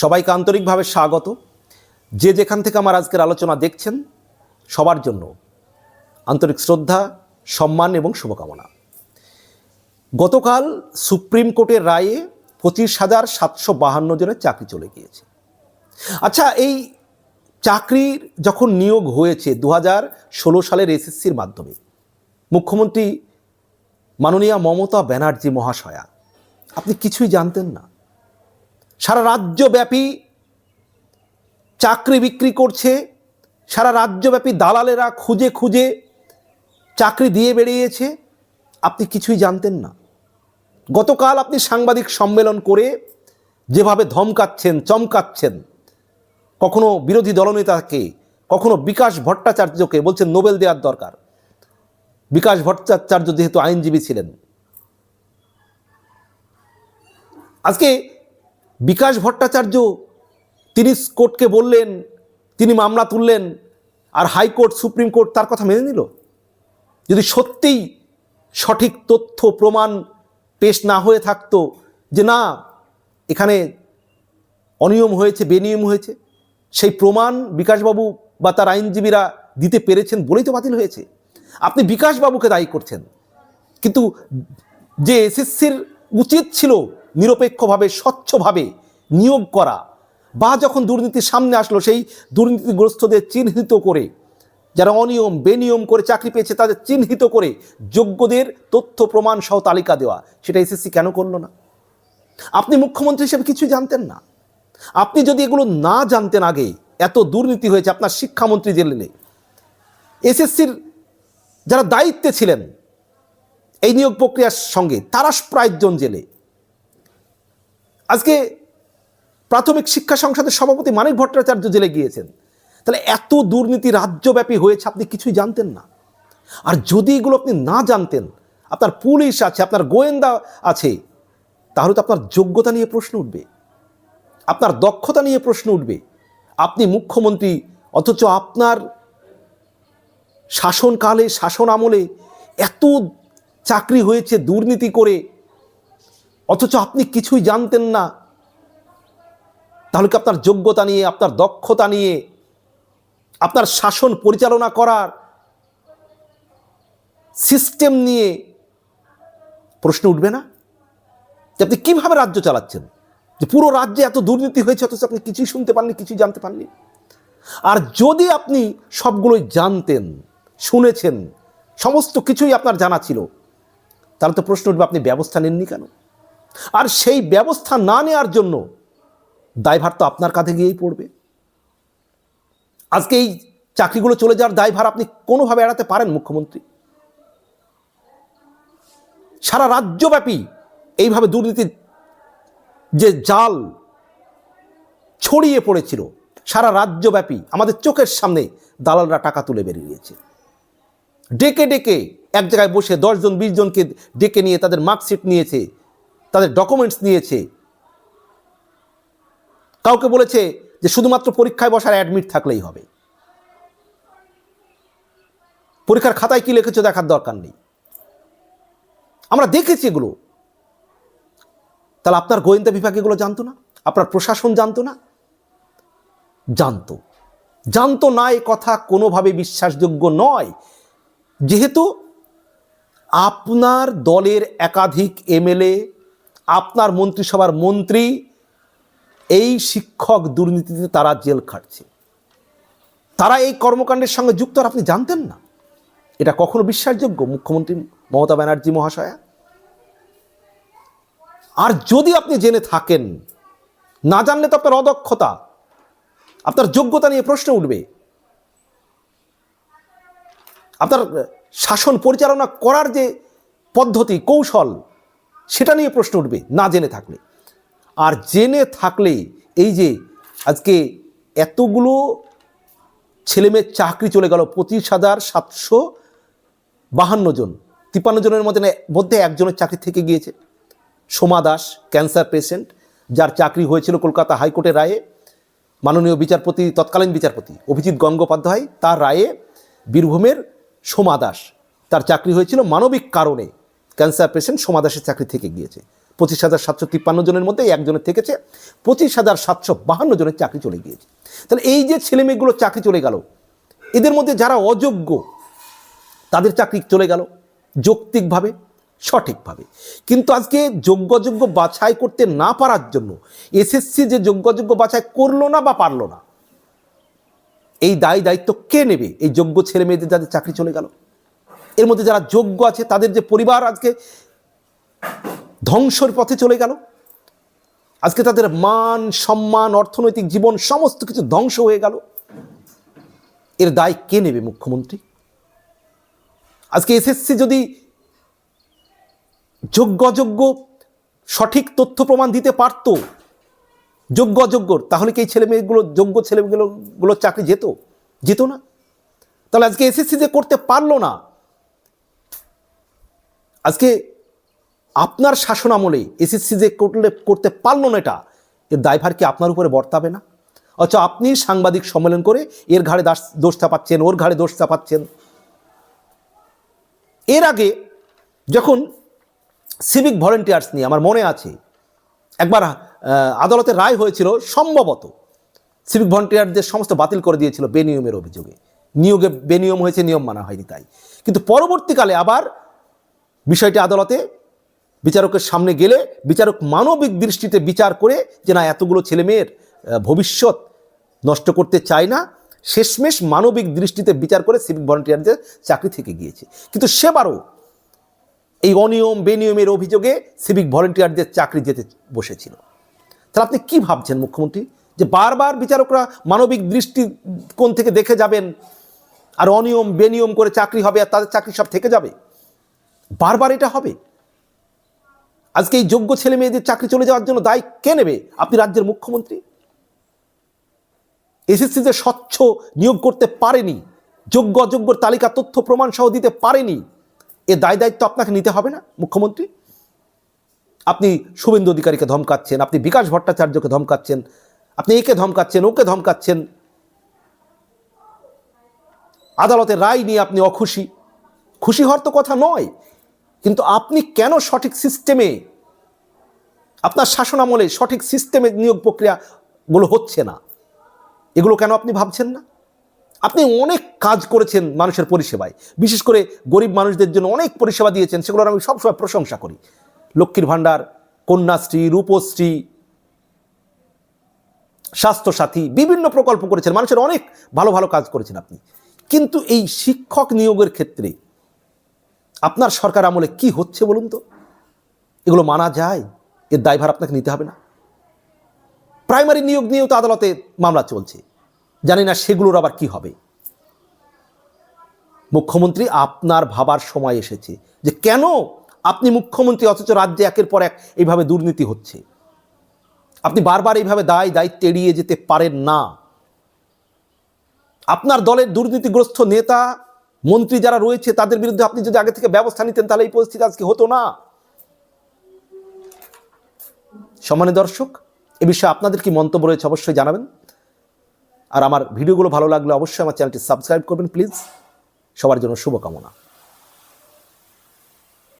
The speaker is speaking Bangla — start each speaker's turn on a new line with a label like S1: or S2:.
S1: সবাইকে আন্তরিকভাবে স্বাগত। যে যেখান থেকে আমার আজকের আলোচনা দেখছেন, সবার জন্য আন্তরিক শ্রদ্ধা, সম্মান এবং শুভকামনা। গতকাল সুপ্রিম কোর্টের রায়ে পঁচিশ হাজার সাতশো বাহান্ন জনের চাকরি চলে গিয়েছে। আচ্ছা এই চাকরির যখন নিয়োগ হয়েছে দু হাজার ষোলো সালের এসএসসির মাধ্যমে, মুখ্যমন্ত্রী মাননীয়া মমতা ব্যানার্জি মহাশয়া, আপনি কিছুই জানতেন না। সারা রাজ্যব্যাপী চাকরি বিক্রি করছে, সারা রাজ্যব্যাপী দালালেরা খুঁজে খুঁজে চাকরি দিয়ে বেরিয়েছে আপনি কিছুই জানতেন না। গতকাল আপনি সাংবাদিক সম্মেলন করে যেভাবে ধমকাচ্ছেন, চমকাচ্ছেন, কখনো বিরোধী দলনেতাকে, কখনো বিকাশ ভট্টাচার্যকে বলছেন নোবেল দেওয়ার দরকার। বিকাশ ভট্টাচার্য যেহেতু আইনজীবী ছিলেন। আজকে বিকাশ ভট্টাচার্য, তিনি কোর্টকে বললেন, তিনি মামলা তুললেন, আর হাইকোর্ট, সুপ্রিম কোর্ট তার কথা মেনে নিল। যদি সত্যিই সঠিক তথ্য, প্রমাণ পেশ না হয়ে থাকতো যে না, এখানে অনিয়ম হয়েছে, বেনিয়ম হয়েছে, সেই প্রমাণ বিকাশবাবু বা তার আইনজীবীরা দিতে পেরেছেন বলেই তো বাতিল হয়েছে। আপনি বিকাশবাবুকে দায়ী করছেন। কিন্তু যে এসএসসির উচিত ছিল নিরপেক্ষভাবে, স্বচ্ছভাবে নিয়োগ করা বা যখন দুর্নীতির সামনে আসলো সেই দুর্নীতিগ্রস্তদের চিহ্নিত করে, যারা অনিয়ম, বেনিয়ম করে চাকরি পেয়েছে তাদের চিহ্নিত করে যোগ্যদের তথ্য, প্রমাণ সহ তালিকা দেওয়া। সেটা এসএসসি কেন করল না? আপনি মুখ্যমন্ত্রী হিসেবে কিছু জানতেন না। আপনি যদি এগুলো না জানতেন আগে, এত দুর্নীতি হয়েছে আপনার শিক্ষামন্ত্রী জেলে এসএসসির যারা দায়িত্বে ছিলেন, এই নিয়োগ প্রক্রিয়ার সঙ্গে তারা প্রায় জেলে। আজকে প্রাথমিক শিক্ষা সংসদের সভাপতি মানিক ভট্টাচার্য জেলে গিয়েছেন। তাহলে এত দুর্নীতি রাজ্যব্যাপী হয়েছে, আপনি কিছুই জানতেন না। আর যদি এগুলো আপনি না জানতেন, আপনার পুলিশ আছে, আপনার গোয়েন্দা আছে, তাহলে তো আপনার যোগ্যতা নিয়ে প্রশ্ন উঠবে। আপনার দক্ষতা নিয়ে প্রশ্ন উঠবে। আপনি মুখ্যমন্ত্রী, অথচ আপনার শাসনকালে শাসন আমলে এত চাকরি হয়েছে দুর্নীতি করে অথচ আপনি কিছুই জানতেন না। তাহলে কি আপনার যোগ্যতা নিয়ে, আপনার দক্ষতা নিয়ে, আপনার শাসন পরিচালনা করার সিস্টেম নিয়ে প্রশ্ন উঠবে না? যে আপনি কীভাবে রাজ্য চালাচ্ছেন? যে পুরো রাজ্যে এত দুর্নীতি হয়েছে, অথচ আপনি কিছুই শুনতে পাননি, কিছুই জানতে পাননি। আর যদি আপনি সবগুলোই জানতেন, শুনেছেন, সমস্ত কিছুই আপনার জানা ছিল, তাহলে তো প্রশ্ন উঠবে, আপনি ব্যবস্থা নেননি কেন? আর সেই ব্যবস্থা না নেওয়ার জন্য দায়ভার তো আপনার কাঁধে গিয়েই পড়বে। আজকে এই চাকরিগুলো চলে যাওয়ার দায়ভার আপনি কোনোভাবে এড়াতে পারেন মুখ্যমন্ত্রী? সারা রাজ্যব্যাপী এইভাবে দুর্নীতির যে জাল ছড়িয়ে পড়েছিল, সারা রাজ্যব্যাপী আমাদের চোখের সামনে দালালরা টাকা তুলে বেরিয়ে বেরিয়েছে ডেকে ডেকে এক জায়গায় বসে দশজন বিশ জনকে ডেকে নিয়ে তাদের মার্কশিট নিয়েছে তাদের ডকুমেন্টস নিয়েছে। কাউকে বলেছে যে শুধুমাত্র পরীক্ষায় বসার অ্যাডমিট থাকলেই হবে। পরীক্ষার খাতায় কি লিখেছো দেখার দরকার নেই। আমরা দেখেছি এগুলো। তাহলে আপনার গোয়েন্দা বিভাগ এগুলো জানতো না? আপনার প্রশাসন জানতো না? জানতো। জানতো না এ কথা কোনোভাবে বিশ্বাসযোগ্য নয়। যেহেতু আপনার দলের একাধিক এমএলএ আপনার মন্ত্রিসভার মন্ত্রী, এই শিক্ষক দুর্নীতিতে তারা জেল খাটছে। তারা এই কর্মকাণ্ডের সঙ্গে যুক্ত আর আপনি জানতেন না? এটা কখনো বিশ্বাসযোগ্য, মুখ্যমন্ত্রী মমতা ব্যানার্জি মহাশয়া? আর যদি আপনি জেনে থাকেন, না জানলে তো আপনার অদক্ষতা, আপনার যোগ্যতা নিয়ে প্রশ্ন উঠবে। আপনার শাসন পরিচালনা করার যে পদ্ধতি, কৌশল সেটা নিয়ে প্রশ্ন উঠবে, না জেনে থাকলে। আর জেনে থাকলে এই যে আজকে এতগুলো ছেলেমেয়ের চাকরি চলে গেল, পঁচিশ হাজার সাতশো বাহান্ন জন, তিপ্পান্ন জনের মধ্যে মধ্যে একজনের চাকরি থেকে গিয়েছে। সোমা দাস, ক্যান্সার পেশেন্ট, যার চাকরি হয়েছিল কলকাতা হাইকোর্টের রায়ে। মাননীয় বিচারপতি, তৎকালীন বিচারপতি অভিজিৎ গঙ্গোপাধ্যায়, তার রায়ে বীরভূমের সোমা দাস, তার চাকরি হয়েছিল মানবিক কারণে। ক্যান্সার পেশেন্ট সোমা দাসের চাকরি থেকে গিয়েছে। পঁচিশ হাজার সাতশো তিপ্পান্ন জনের মধ্যে একজনের থেকেছে, পঁচিশ হাজার সাতশো বাহান্ন জনের চাকরি চলে গিয়েছে। তাহলে এই যে ছেলেমেয়েগুলো চাকরি চলে গেল, এদের মধ্যে যারা অযোগ্য, তাদের চাকরি চলে গেল যৌক্তিকভাবে, সঠিকভাবে। কিন্তু আজকে যোগ্যযোগ্য বাছাই করতে না পারার জন্য, এসএসসি যে যোগ্যযোগ্য বাছাই করল না বা পারল না, এই দায় দায়িত্ব কে নেবে? এই যোগ্য ছেলে মেয়েদের যাদের চাকরি চলে গেল। এর মধ্যে যারা যোগ্য আছে, তাদের যে পরিবার আজকে ধ্বংসর পথে চলে গেল, আজকে তাদের মান, সম্মান, অর্থনৈতিক জীবন সমস্ত কিছু ধ্বংস হয়ে গেল। এর দায় কে নেবে মুখ্যমন্ত্রী? আজকে এসএসসি যদি যোগ্য অযোগ্য সঠিক তথ্য প্রমাণ দিতে পারত, যোগ্য অযোগ্যর, তাহলে কি এই ছেলে মেয়েগুলো যোগ্য ছেলেমেয়েগুলো গুলোর চাকরি যেত? যেত না। তাহলে আজকে এসএসসি যে করতে পারল না আজকে আপনার শাসন আমলে এসএসসি যে করলে, করতে পারল না এটা, এর দায়ভার কি আপনার উপরে বর্তাবে না? অথচ আপনি সাংবাদিক সম্মেলন করে এর ঘাড়ে দোষ চাপাচ্ছেন, ওর ঘাড়ে দোষ চাপাচ্ছেন। এর আগে যখন সিভিক ভলেন্টিয়ার্স নিয়ে, আমার মনে আছে, একবার আদালতের রায় হয়েছিল সম্ভবত সিভিক ভলেন্টিয়ারদের সমস্ত বাতিল করে দিয়েছিল বেনিয়মের অভিযোগে। নিয়োগে বেনিয়ম হয়েছে, নিয়ম মানা হয়নি তাই। কিন্তু পরবর্তীকালে আবার বিষয়টি আদালতে বিচারকের সামনে গেলে বিচারক মানবিক দৃষ্টিতে বিচার করে যে না, এতগুলো ছেলেমেয়ের ভবিষ্যৎ নষ্ট করতে চায় না, শেষমেশ মানবিক দৃষ্টিতে বিচার করে সিভিক ভলেন্টিয়ারদের চাকরি থেকে গিয়েছে। কিন্তু সেবারও এই অনিয়ম, বেনিয়মের অভিযোগে সিভিক ভলেন্টিয়ারদের চাকরি যেতে বসেছিল। তাহলে আপনি কি ভাবছেন মুখ্যমন্ত্রী? যে বারবার বিচারকরা মানবিক দৃষ্টিকোণ থেকে দেখে যাবেন, আর অনিয়ম, বেনিয়ম করে চাকরি হবে, আর তাদের চাকরি সব থেকে যাবে? বারবার এটা হবে। আজকে এই যোগ্য ছেলে মেয়েদের চাকরি চলে যাওয়ার জন্য দায় কে নেবে? আপনি রাজ্যের মুখ্যমন্ত্রী? এসএসসি যে স্বচ্ছ নিয়োগ করতে পারেনি, যোগ্য অযোগ্যর তালিকা তথ্য প্রমাণ সহ দিতে পারেনি, এ দায় দায়িত্ব আপনাকে নিতে হবে না, মুখ্যমন্ত্রী? আপনি শুভেন্দু অধিকারীকে ধমকাচ্ছেন, আপনি বিকাশ ভট্টাচার্যকে ধমকাচ্ছেন, আপনি একে ধমকাচ্ছেন, ওকে ধমকাচ্ছেন। আদালতের রায় নিয়ে আপনি অখুশি। খুশি হওয়ার তো কথা নয়। কিন্তু আপনি কেন সঠিক সিস্টেমে, আপনার শাসন আমলে সঠিক সিস্টেমে নিয়োগ প্রক্রিয়াগুলো হচ্ছে না? এগুলো কেন আপনি ভাবছেন না? আপনি অনেক কাজ করেছেন মানুষের পরিষেবায়। বিশেষ করে গরিব মানুষদের জন্য অনেক পরিষেবা দিয়েছেন, সেগুলোর আমি সবসময় প্রশংসা করি। লক্ষ্মীর ভাণ্ডার, কন্যাশ্রী, রূপশ্রী, স্বাস্থ্যসাথী, বিভিন্ন প্রকল্প করেছেন। মানুষের অনেক ভালো ভালো কাজ করেছেন আপনি। কিন্তু এই শিক্ষক নিয়োগের ক্ষেত্রে আপনার সরকার আমলে কি হচ্ছে বলুন তো? এগুলো মানা যায়, এর দায়ভার আপনাকে নিতে হবে না। প্রাইমারি নিয়োগ নিয়েও তো আদালতে মামলা চলছে। জানি না সেগুলোর আবার কি হবে। মুখ্যমন্ত্রী, আপনার ভাবার সময় এসেছে যে কেন আপনি মুখ্যমন্ত্রী অথচ রাজ্যে একের পর এক এইভাবে দুর্নীতি হচ্ছে? আপনি বারবার এইভাবে দায় দায়িত্ব এড়িয়ে যেতে পারেন না। আপনার দলের দুর্নীতিগ্রস্ত নেতা মন্ত্রী যারা রয়েছে, তাদের বিরুদ্ধে আপনি যদি আগে থেকে ব্যবস্থা নিতেন, তাহলে এই পরিস্থিতি আজকে হতো না। সম্মানিত দর্শক, এ বিষয়ে আপনাদের কি মন্তব্য রয়েছে অবশ্যই জানাবেন। আর আমার ভিডিওগুলো ভালো লাগলে অবশ্যই আমার চ্যানেলটি সাবস্ক্রাইব করবেন, প্লিজ। সবার জন্য শুভকামনা।